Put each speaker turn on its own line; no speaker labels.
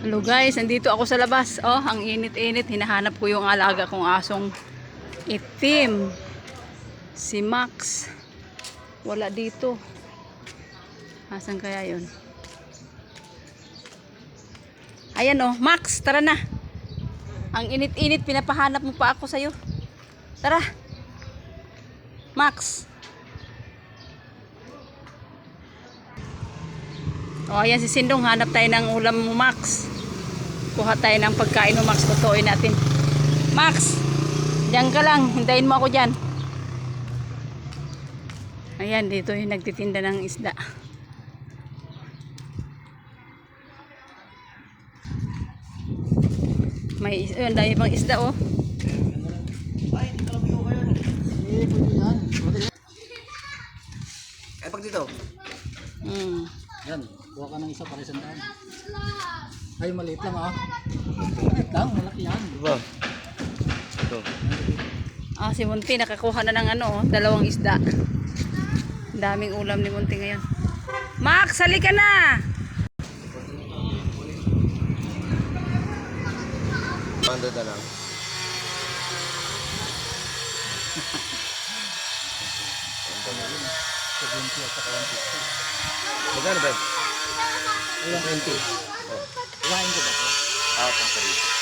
Hello guys, nandito ako sa labas. Oh, ang init-init. Hinahanap ko yung alaga kong asong itim. Si Max. Wala dito. Asan kaya yun? Ayan oh, Max, tara na. Ang init-init, pinapahanap mo pa ako sa'yo. Tara. Max. O, ayan si Sindong. Hanap tayo ng ulam mo, Max. Kuha tayo ng pagkain mo, Max. Tutuin natin. Max! Diyan ka lang. Hintayin mo ako dyan. Ayan, dito yung nagtitinda ng isda. May is- ayun, dami pang isda, oh.
Ay, pag dito.
Mm.
Yan, kuha ka ng isa para isang daan. Ay, maliit lang ah. Maliit lang, malaki yan.
Diba? Ito.
Ah, si Munti nakakuha na ng ano, oh, dalawang isda. Daming ulam ni Munti ngayon. Max, halika na!
Pando na lang. Magkano ba?
Ayan, 20. Kuhain ko ba?
Ah, pang.